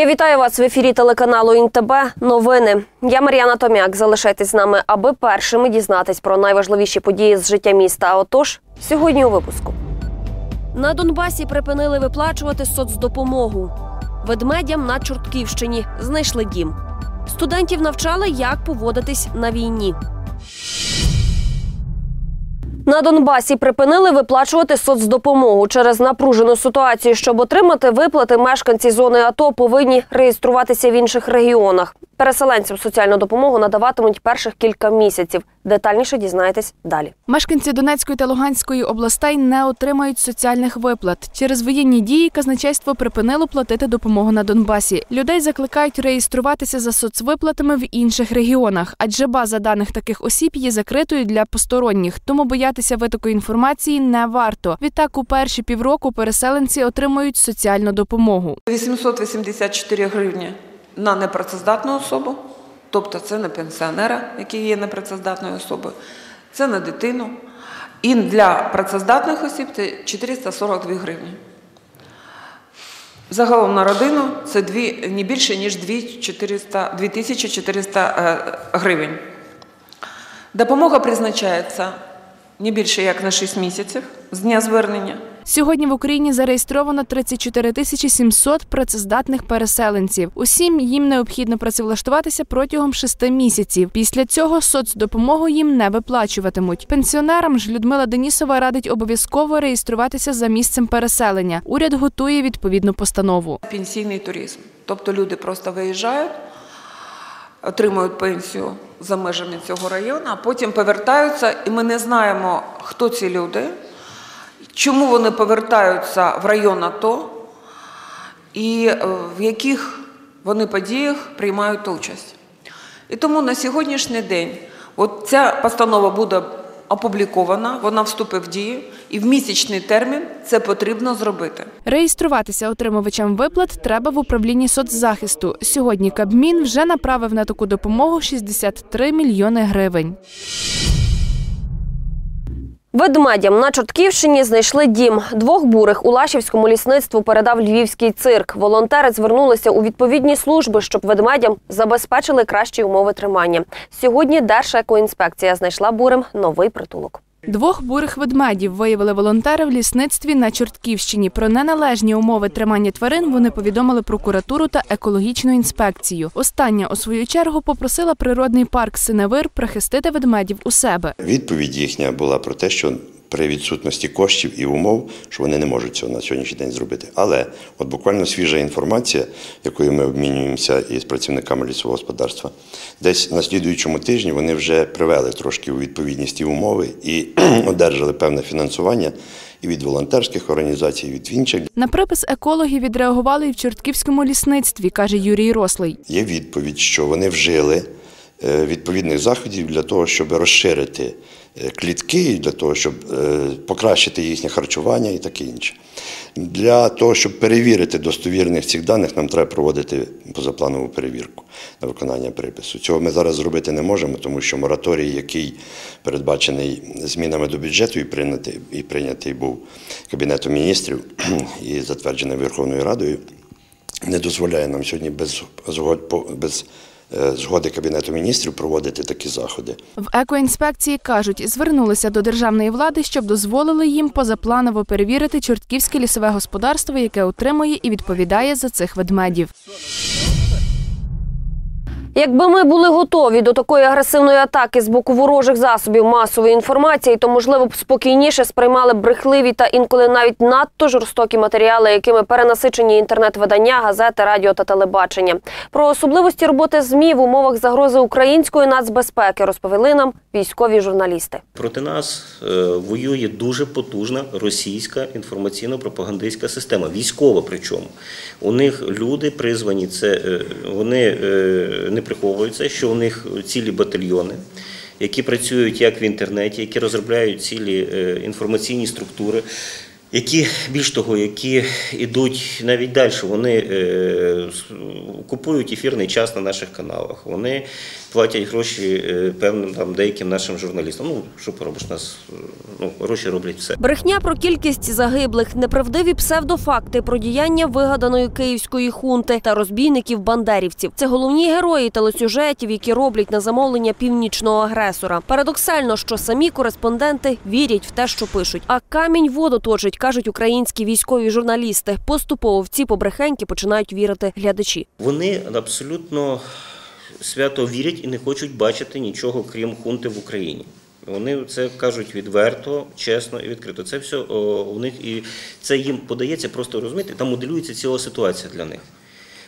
Я вітаю вас в ефірі телеканалу ІНТБ. Новини. Я Мар'яна Томяк. Залишайтесь з нами, аби першими дізнатись про найважливіші події з життя міста. Отож, сьогодні у випуску. На Донбасі припинили виплачувати соцдопомогу. Ведмедям на Чортківщині знайшли дім. Студентів навчали, як поводитись на війні. На Донбасі припинили виплачувати соцдопомогу через напружену ситуацію. Щоб отримати виплати, мешканці зони АТО повинні реєструватися в інших регіонах. Переселенцям соціальну допомогу надаватимуть перших кілька місяців. Детальніше дізнаєтесь далі. Мешканці Донецької та Луганської областей не отримають соціальних виплат. Через воєнні дії казначейство припинило платити допомогу на Донбасі. Людей закликають реєструватися за соцвиплатами в інших регіонах, адже база даних таких осіб є закритою для посторонніх, тому боятися витоку інформації не варто. Відтак, у перші півроку переселенці отримують соціальну допомогу. 884 гривні на непрацездатну особу, тобто це на пенсіонера, який є непрацездатною особою, це на дитину. І для працездатних осіб це 442 гривні. Загалом на родину це дві, не більше, ніж 2400 2400 е, гривень. Допомога призначається не більше як на 6 місяців з дня звернення. Сьогодні в Україні зареєстровано 34 тисячі 700 працездатних переселенців. Усім їм необхідно працевлаштуватися протягом шести місяців. Після цього соцдопомогу їм не виплачуватимуть. Пенсіонерам ж Людмила Денісова радить обов'язково реєструватися за місцем переселення. Уряд готує відповідну постанову. Пенсійний туризм. Тобто люди просто виїжджають, отримують пенсію за межами цього району, а потім повертаються, і ми не знаємо, хто ці люди, чому вони повертаються в район АТО і е, в яких вони подіях приймають участь. І тому на сьогоднішній день от ця постанова буде опублікована, вона вступить в дію, і в місячний термін це потрібно зробити. Реєструватися отримувачам виплат треба в управлінні соцзахисту. Сьогодні Кабмін вже направив на таку допомогу 63 мільйони гривень. Ведмедям на Чортківщині знайшли дім. Двох бурих у Лашівському лісництву передав львівський цирк. Волонтери звернулися у відповідні служби, щоб ведмедям забезпечили кращі умови тримання. Сьогодні Держекоінспекція знайшла бурим новий притулок. Двох бурих ведмедів виявили волонтери в лісництві на Чортківщині. Про неналежні умови тримання тварин вони повідомили прокуратуру та екологічну інспекцію. Остання, у свою чергу, попросила природний парк Синевир прихистити ведмедів у себе. Відповідь їхня була про те, що при відсутності коштів і умов, що вони не можуть цього на сьогоднішній день зробити. Але от буквально свіжа інформація, якою ми обмінюємося із працівниками лісового господарства, десь на слідуючому тижні вони вже привели трошки у відповідність ті умови і одержали певне фінансування і від волонтерських організацій, і від інших. На припис екологів відреагували і в Чортківському лісництві, каже Юрій Рослий. Є відповідь, що вони вжили е, відповідних заходів для того, щоб розширити клітки, для того, щоб е, покращити їхнє харчування і таке інше. Для того, щоб перевірити достовірних цих даних, нам треба проводити позапланову перевірку на виконання припису. Цього ми зараз зробити не можемо, тому що мораторій, який передбачений змінами до бюджету і прийнятий, і прийнятий був Кабінетом міністрів і затверджений Верховною Радою, не дозволяє нам сьогодні без без е, згоди Кабінету міністрів проводити такі заходи. В екоінспекції кажуть, звернулися до державної влади, щоб дозволили їм позапланово перевірити чортківське лісове господарство, яке утримує і відповідає за цих ведмедів. Якби ми були готові до такої агресивної атаки з боку ворожих засобів масової інформації, то можливо б спокійніше сприймали брехливі та інколи навіть надто жорстокі матеріали, якими перенасичені інтернет-видання, газети, радіо та телебачення. Про особливості роботи змі в умовах загрози української нацбезпеки розповіли нам військові журналісти. Проти нас е, воює дуже потужна російська інформаційно-пропагандистська система, військова причому. У них люди призвані, це е, вони е, не приховуються, що у них цілі батальйони, які працюють як в інтернеті, які розробляють цілі е, інформаційні структури. Які більш того, які йдуть навіть далі, вони е, купують ефірний час на наших каналах. Вони платять гроші е, певним там деяким нашим журналістам. Ну що поробиш нас? е, Ну гроші роблять все. Брехня про кількість загиблих, неправдиві псевдофакти про діяння вигаданої київської хунти та розбійників-бандерівців. Це головні герої телесюжетів, які роблять на замовлення північного агресора. Парадоксально, що самі кореспонденти вірять в те, що пишуть. А камінь воду точить, кажуть українські військові журналісти. Поступово в ці побрехеньки починають вірити глядачі. Вони абсолютно свято вірять і не хочуть бачити нічого, крім хунти в Україні. Вони це кажуть відверто, чесно і відкрито. Це все у них і це їм подається, просто розумієте, там моделюється ціла ситуація для них.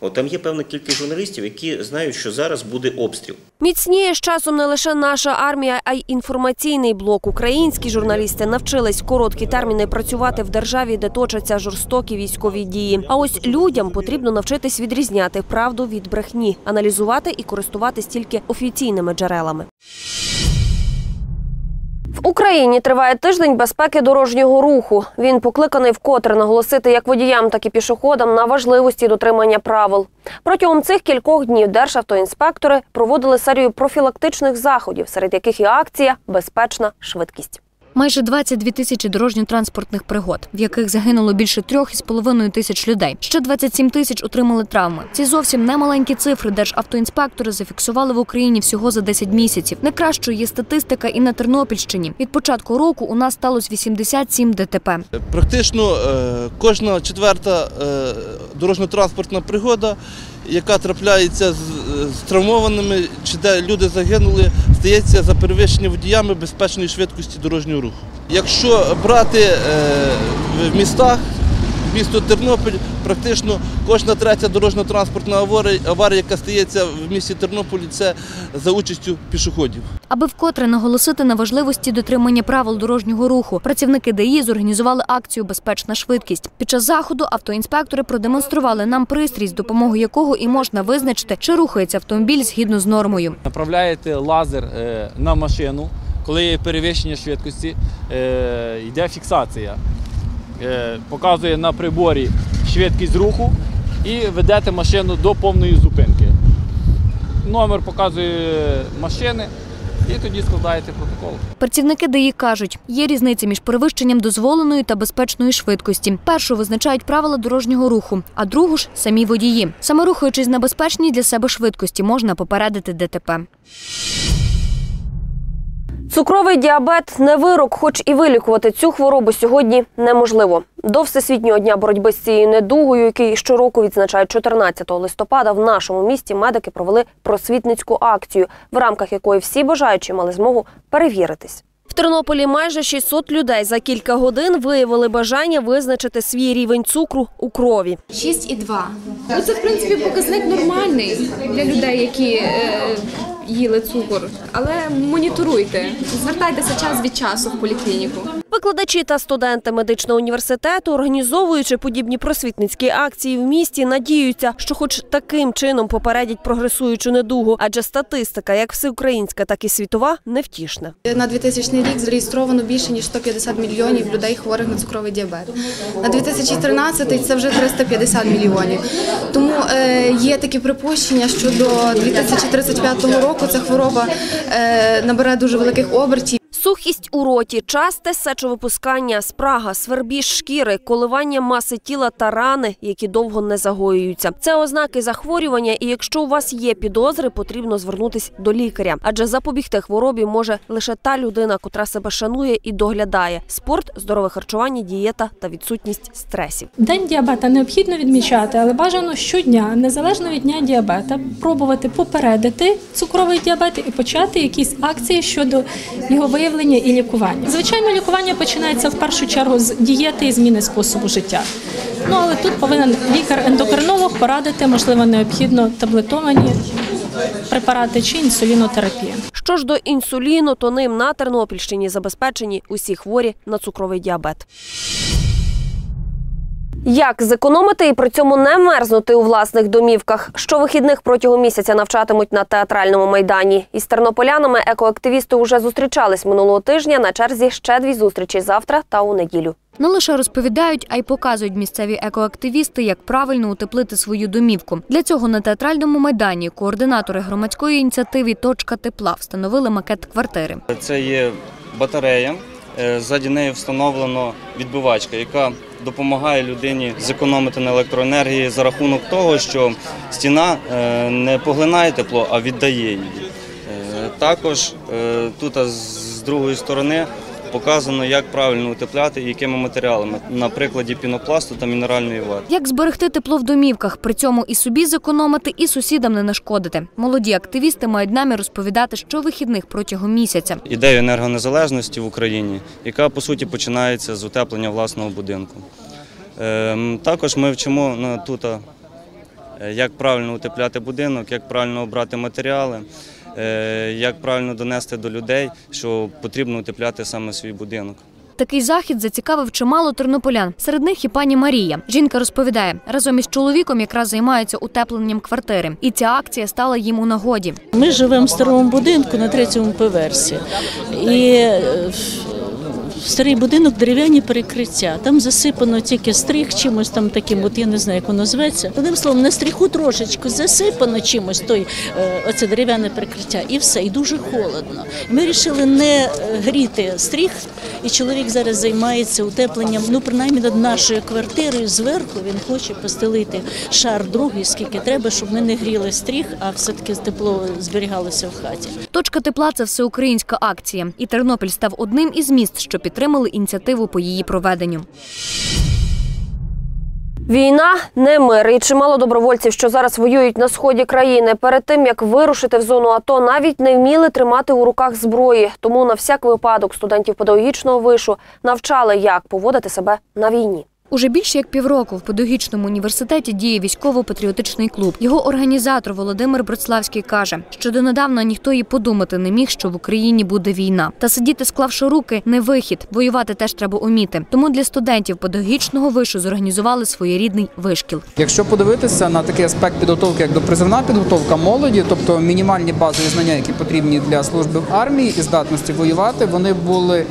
От там є певна кількість журналістів, які знають, що зараз буде обстріл. Міцніє з часом не лише наша армія, а й інформаційний блок. Українські журналісти навчились короткі терміни працювати в державі, де точаться жорстокі військові дії. А ось людям потрібно навчитись відрізняти правду від брехні, аналізувати і користуватись тільки офіційними джерелами. Україні триває тиждень безпеки дорожнього руху. Він покликаний вкотре наголосити як водіям, так і пішоходам на важливості дотримання правил. Протягом цих кількох днів державтоінспектори проводили серію профілактичних заходів, серед яких і акція Безпечна швидкість. Майже 22 тисячі дорожньо-транспортних пригод, в яких загинуло більше трьох із половиною тисяч людей. Ще 27 тисяч отримали травми. Ці зовсім немаленькі цифри державтоінспектори зафіксували в Україні всього за 10 місяців. Найкращою є статистика і на Тернопільщині. Від початку року у нас сталося 87 ДТП. Практично е, кожна четверта е, дорожньо-транспортна пригода, яка трапляється з, з травмованими чи де люди загинули, стається за перевищення водіями безпечної швидкості дорожнього руху. Якщо брати е, в містах, місто Тернопіль, практично кожна третя дорожньо-транспортна аварія, аварія, яка стається в місті Тернополі, це за участю пішоходів. Аби вкотре наголосити на важливості дотримання правил дорожнього руху, працівники ДАІ зорганізували акцію Безпечна швидкість. Під час заходу автоінспектори продемонстрували нам пристрій, з допомогою якого і можна визначити, чи рухається автомобіль згідно з нормою. Направляєте лазер е, на машину, коли є перевищення швидкості, е, йде фіксація. Е, Показує на приборі швидкість руху і ведете машину до повної зупинки. Номер показує машини і тоді складаєте протокол. Працівники ДАІ кажуть, є різниця між перевищенням дозволеної та безпечної швидкості. Першу визначають правила дорожнього руху, а другу ж самі водії. Саме рухаючись на безпечній для себе швидкості, можна попередити ДТП. Цукровий діабет не вирок, хоч і вилікувати цю хворобу сьогодні неможливо. До всесвітнього дня боротьби з цією недугою, який щороку відзначають 14 листопада, в нашому місті медики провели просвітницьку акцію, в рамках якої всі бажаючі мали змогу перевіритись. В Тернополі майже 600 людей за кілька годин виявили бажання визначити свій рівень цукру у крові. 6,2. Ну, це, в принципі, показник нормальний для людей, які е, їли цукор. Але моніторуйте, звертайтеся час від часу в поліклініку. Викладачі та студенти медичного університету, організовуючи подібні просвітницькі акції в місті, надіються, що хоч таким чином попередять прогресуючу недугу, адже статистика, як всеукраїнська, так і світова, невтішна. На 2000 рік зареєстровано більше ніж 150 мільйонів людей хворих на цукровий діабет. На 2013 це вже 350 мільйонів. Тому е, є такі припущення, що до 2035 року ця хвороба набирає дуже великих обертів. Сухість у роті, часте сечовипускання, спрага, свербіж шкіри, коливання маси тіла та рани, які довго не загоюються. Це ознаки захворювання, і якщо у вас є підозри, потрібно звернутись до лікаря. Адже запобігти хворобі може лише та людина, котра себе шанує і доглядає: спорт, здорове харчування, дієта та відсутність стресів. День діабета необхідно відмічати, але бажано щодня, незалежно від дня діабета, пробувати попередити цукровий діабет і почати якісь акції щодо його виявлення і лікування. Звичайно, лікування починається в першу чергу з дієти і зміни способу життя. Ну але тут повинен лікар-ендокринолог порадити, можливо, необхідно таблетовані препарати чи інсулінотерапія. Що ж до інсуліну, то ним на Тернопільщині забезпечені усі хворі на цукровий діабет. Як зекономити і при цьому не мерзнути у власних домівках? Щовихідних протягом місяця навчатимуть на театральному майдані. Із тернополянами екоактивісти вже зустрічались минулого тижня. На черзі ще дві зустрічі завтра та у неділю. Не лише розповідають, а й показують місцеві екоактивісти, як правильно утеплити свою домівку. Для цього на театральному майдані координатори громадської ініціативи Точка тепла встановили макет квартири. Це є батарея. Е, Ззаді неї встановлено відбивачка, яка допомагає людині зекономити на електроенергії за рахунок того, що стіна е, не поглинає тепло, а віддає її. Е, Також тут з другої сторони показано, як правильно утепляти і якими матеріалами, на прикладі пінопласту та мінеральної вати. Як зберегти тепло в домівках, при цьому і собі зекономити, і сусідам не нашкодити. Молоді активісти мають намір розповідати щовихідних протягом місяця. ідею енергонезалежності в Україні, яка по суті починається з утеплення власного будинку. Ем, Також ми вчимо ну, тут, е, як правильно утепляти будинок, як правильно обрати матеріали, як правильно донести до людей, що потрібно утепляти саме свій будинок. Такий захід зацікавив чимало тернополян. Серед них і пані Марія. Жінка розповідає, разом із чоловіком якраз займаються утепленням квартири, і ця акція стала їм у нагоді. Ми живемо в старому будинку на третьому поверсі. І е, старий будинок, дерев'яні перекриття. Там засипано тільки стріх чимось там таким, от я не знаю, як воно зветься. Одним словом, на стріху трошечки засипано чимось той, е, оце дерев'яне перекриття, і все, і дуже холодно. Ми вирішили не е, гріти стріх, і чоловік зараз займається утепленням, ну принаймні над нашою квартирою зверху він хоче постелити шар другий, скільки треба, щоб ми не гріли стріх, а все-таки тепло зберігалося в хаті. Точка тепла це всеукраїнська акція, і Тернопіль став одним із міст, що підтримали ініціативу по її проведенню. Війна не мир, і чимало добровольців, що зараз воюють на сході країни. Перед тим як вирушити в зону АТО, навіть не вміли тримати у руках зброї. Тому на всяк випадок студентів педагогічного вишу навчали, як поводити себе на війні. Уже більше як півроку в педагогічному університеті діє військово-патріотичний клуб. Його організатор Володимир Броцлавський каже, що донедавна ніхто і подумати не міг, що в Україні буде війна. Та сидіти, склавши руки, не вихід. Воювати теж треба уміти. Тому для студентів педагогічного вишу зорганізували своєрідний вишкіл. Якщо подивитися на такий аспект підготовки, як допризивна підготовка молоді, тобто мінімальні базові знання, які потрібні для служби в армії і здатності воювати, вони були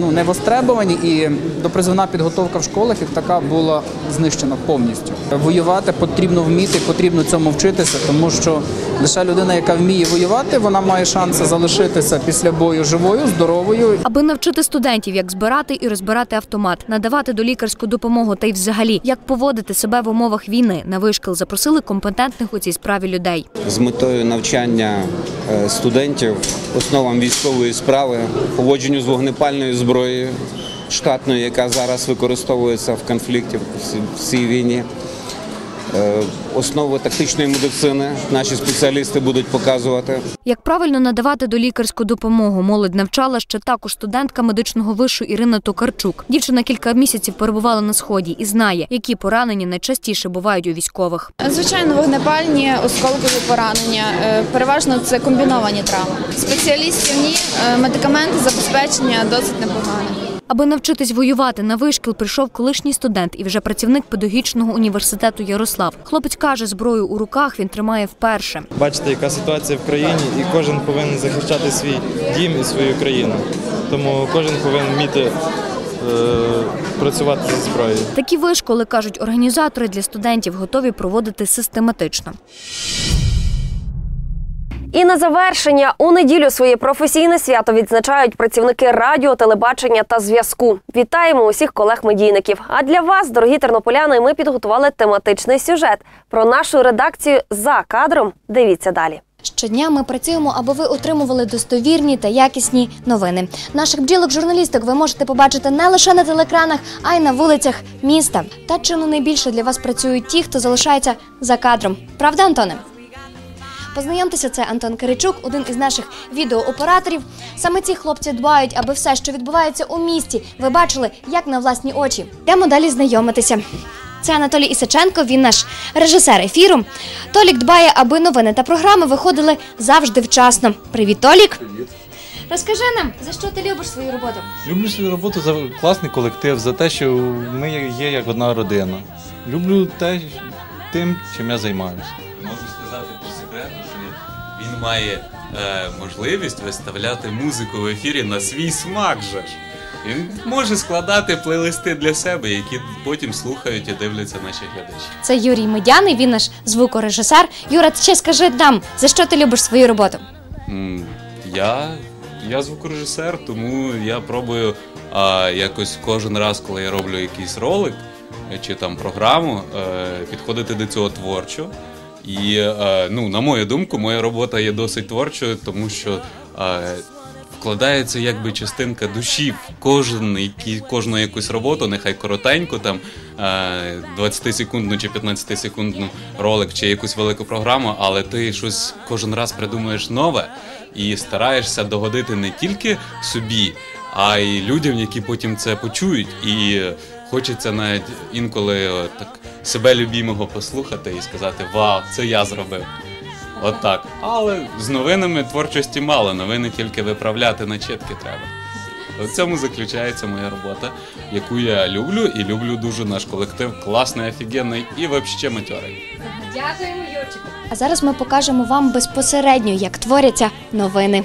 ну не востребовані, і допризивна підготовка в школах як така була знищена повністю. Воювати потрібно вміти, потрібно цьому вчитися, тому що лише людина, яка вміє воювати, вона має шанси залишитися після бою живою, здоровою Аби навчити студентів, як збирати і розбирати автомат, надавати долікарську допомогу та й взагалі як поводити себе в умовах війни, на вишкіл запросили компетентних у цій справі людей. з метою навчання е, студентів основам військової справи, поводженню з вогнепальною зброєю штатною, яка зараз використовується в конфлікті в цій війні. Е, Основи тактичної медицини наші спеціалісти будуть показувати. Як правильно надавати долікарську допомогу, молодь навчала ще також студентка медичного вишу Ірина Токарчук. Дівчина кілька місяців перебувала на сході і знає, які поранення найчастіше бувають у військових. Звичайно, вогнепальні, осколкові поранення. Е, Переважно це комбіновані травми. Спеціалістів ні, е, медикаменти, забезпечення досить непогане. Аби навчитись воювати на вишкіл, прийшов колишній студент і вже працівник педагогічного університету Ярослав. Хлопець каже, зброю у руках він тримає вперше. Бачите, яка ситуація в країні, і кожен повинен захищати свій дім і свою країну. Тому кожен повинен вміти е, працювати зі зброєю. Такі вишколи кажуть організатори для студентів готові проводити систематично. І на завершення у неділю своє професійне свято відзначають працівники радіо, телебачення та зв'язку. Вітаємо усіх колег-медійників. А для вас, дорогі тернополяни, ми підготували тематичний сюжет про нашу редакцію за кадром. Дивіться далі. Щодня ми працюємо, аби ви отримували достовірні та якісні новини. Наших бджілок-журналісток ви можете побачити не лише на телекранах, а й на вулицях міста. Та чи не найбільше для вас працюють ті, хто залишається за кадром. Правда, Антоне? Познайомтеся, це Антон Киричук, один із наших відеооператорів. Саме ці хлопці дбають, аби все, що відбувається у місті, ви бачили як на власні очі. Йдемо далі знайомитися. Це Анатолій Ісаченко, він наш режисер ефіру. Толік дбає, аби новини та програми виходили завжди вчасно. Привіт, Толік! Розкажи нам, за що ти любиш свою роботу? Люблю свою роботу за класний колектив, за те, що ми є як одна родина. Люблю те, тим, чим я займаюся. Можу сказати по секрету, має е, можливість виставляти музику в ефірі на свій смак же ж. Він може складати плейлисти для себе, які потім слухають і дивляться наші глядачі. Це Юрій Медяний, він наш звукорежисер. Юра, ще скажи нам, за що ти любиш свою роботу? М, Я, я звукорежисер, тому я пробую а, якось кожен раз, коли я роблю якийсь ролик е, чи там програму, е, підходити до цього творчо. І е, ну, на мою думку, моя робота є досить творчою, тому що е, вкладається якби частинка душі в кожен, який, кожну якусь роботу, нехай коротеньку, там е, 20-секундну чи 15-секундну ролик чи якусь велику програму, але ти щось кожен раз придумуєш нове і стараєшся догодити не тільки собі, а й людям, які потім це почують. І хочеться навіть інколи е, так себе любімого послухати і сказати: Вау, це я зробив. От так. Але з новинами творчості мало. Новини тільки виправляти начитки треба. В цьому заключається моя робота, яку я люблю і люблю дуже наш колектив. Класний, офігенний і взагалі матьорий. Дякуємо, Юрчику. А зараз ми покажемо вам безпосередньо, як творяться новини.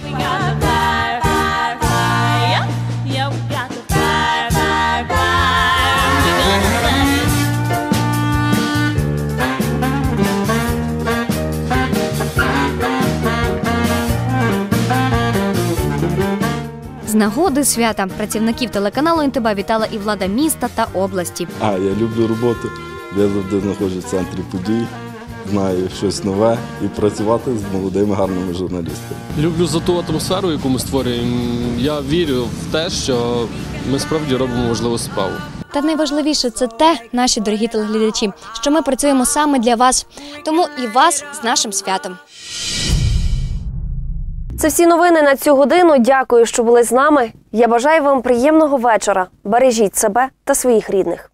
З нагоди свята працівників телеканалу НТБ вітала і влада міста та області. А, я люблю роботу. Я завжди знаходжусь в центрі подій, знаю щось нове і працювати з молодими гарними журналістами. Люблю за ту атмосферу, яку ми створюємо. Я вірю в те, що ми справді робимо важливу справу. Та найважливіше це те, наші дорогі телеглядачі, що ми працюємо саме для вас. Тому і вас з нашим святом. Це всі новини на цю годину. Дякую, що були з нами. Я бажаю вам приємного вечора. Бережіть себе та своїх рідних.